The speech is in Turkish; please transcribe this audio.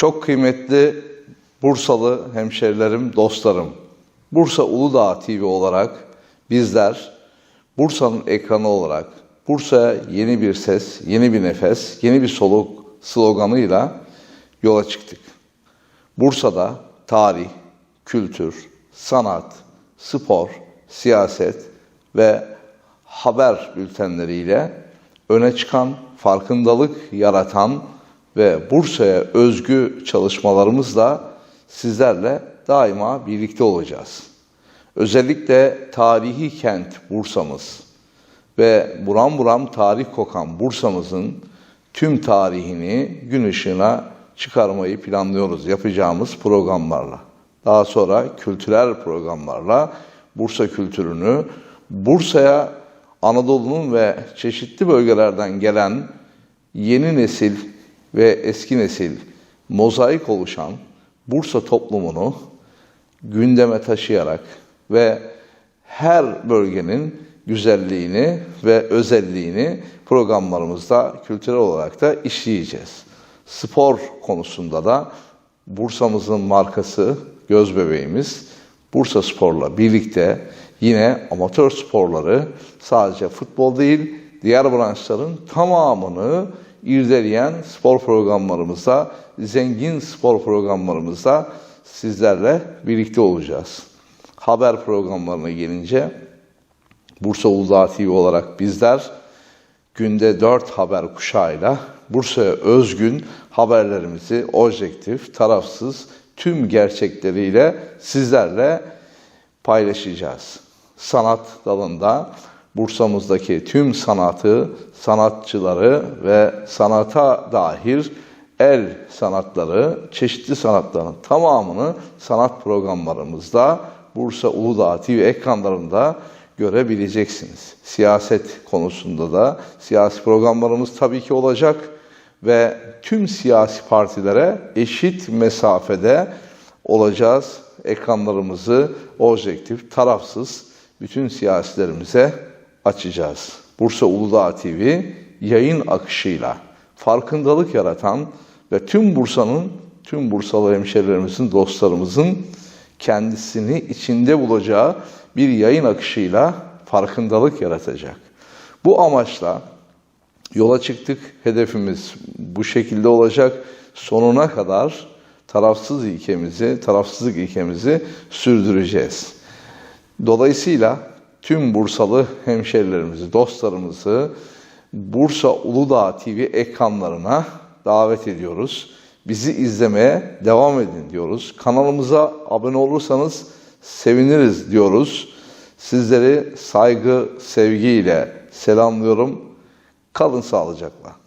Çok kıymetli Bursalı hemşerilerim, dostlarım. Bursa Uludağ TV olarak bizler Bursa'nın ekranı olarak Bursa'ya yeni bir ses, yeni bir nefes, yeni bir soluk sloganıyla yola çıktık. Bursa'da tarih, kültür, sanat, spor, siyaset ve haber bültenleriyle öne çıkan, farkındalık yaratan ve Bursa'ya özgü çalışmalarımızla sizlerle daima birlikte olacağız. Özellikle tarihi kent Bursa'mız ve buram buram tarih kokan Bursa'mızın tüm tarihini gün ışığına çıkarmayı planlıyoruz yapacağımız programlarla. Daha sonra kültürel programlarla Bursa kültürünü, Bursa'ya Anadolu'nun ve çeşitli bölgelerden gelen yeni nesil ve eski nesil mozaik oluşan Bursa toplumunu gündeme taşıyarak ve her bölgenin güzelliğini ve özelliğini programlarımızda kültürel olarak da işleyeceğiz. Spor konusunda da Bursa'mızın markası, göz bebeğimiz Bursa Spor'la birlikte yine amatör sporları sadece futbol değil, diğer branşların tamamını irdeleyen spor programlarımızda, zengin spor programlarımızda sizlerle birlikte olacağız. Haber programlarına gelince Bursa Uludağ TV olarak bizler günde 4 haber kuşağıyla Bursa'ya özgün haberlerimizi objektif, tarafsız, tüm gerçekleriyle sizlerle paylaşacağız. Sanat dalında Bursa'mızdaki tüm sanatı, sanatçıları ve sanata dair el sanatları, çeşitli sanatların tamamını sanat programlarımızda Bursa Uludağ TV ekranlarında görebileceksiniz. Siyaset konusunda da siyasi programlarımız tabii ki olacak ve tüm siyasi partilere eşit mesafede olacağız. Ekranlarımızı objektif, tarafsız bütün siyasilerimize açacağız. Bursa Uludağ TV yayın akışıyla farkındalık yaratan ve tüm Bursa'nın, tüm Bursalı hemşerilerimizin, dostlarımızın kendisini içinde bulacağı bir yayın akışıyla farkındalık yaratacak. Bu amaçla yola çıktık. Hedefimiz bu şekilde olacak. Sonuna kadar tarafsız ilkemizi, tarafsızlık ilkemizi sürdüreceğiz. Dolayısıyla tüm Bursalı hemşerilerimizi, dostlarımızı Bursa Uludağ TV ekranlarına davet ediyoruz. Bizi izlemeye devam edin diyoruz. Kanalımıza abone olursanız seviniriz diyoruz. Sizleri saygı, sevgiyle selamlıyorum. Kalın sağlıcakla.